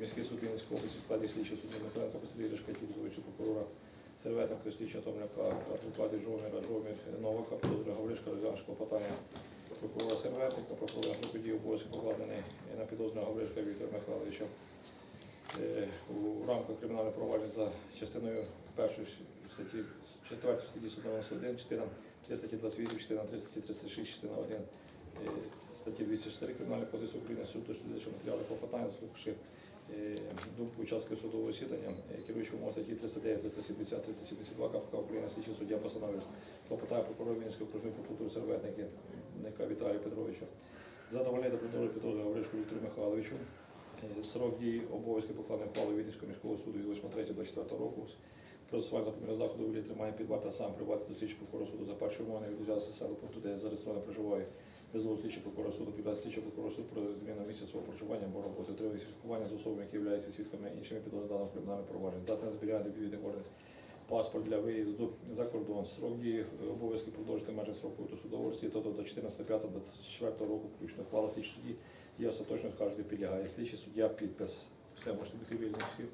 міський суд Вінницької області в складі слідчого судді Михайленка Василія Шкатів, діючого прокурора Серветника, слідчого Томляка, адвокатів Жовміра, Жовмір, Новака, підозри Гавришка, Розянського питання прокурора Серветника, прокурора групи дії обов'язки покладений на підозру Гавришка Віктора Михайловича. Е, У рамках кримінального провадження за частиною першої статті 4 статті 191, частина 3 статті 28, частина 3 статті 36, частина 1 е, статті 204 Кримінального кодексу України суд досліджуючи матеріали клопотання, слухавши е, думку учасників судового засідання, е, керуючи статті 39, 370, 372 КПК України, слідчий суддя постановив клопотання прокурора Вінницької окружної прокуратури Серветники Ника Віталія Петровича задовольнити продовжити підозру Гавришку Віктору Михайловичу. Е, Срок дії обов'язки покладених ухвали Вінницького міського суду від 8.3.24 року. Процесуальне запобігання заходу у вигляді тримання під вартою, а сам прибувати до слідчого прокурора суду за першою умовою відв'язався саме пункту, де зареєстровано проживає безлову слідчого прокурора суду, підвести слідчого прокурора суду про зміну місця свого проживання або роботи, отримання спілкування з особами, які являються свідками іншими підозрюваними даного провадження, здати на зберігання відповідних органів паспорт для виїзду за кордон. Срок дії е, обов'язки продовжити межі строку до судового розслідування до 14.05.24 року включно. Хвала слідчий судді є остаточно скажете підлягає. Слідчий суддя підпис. Все, можете бути вільні всі.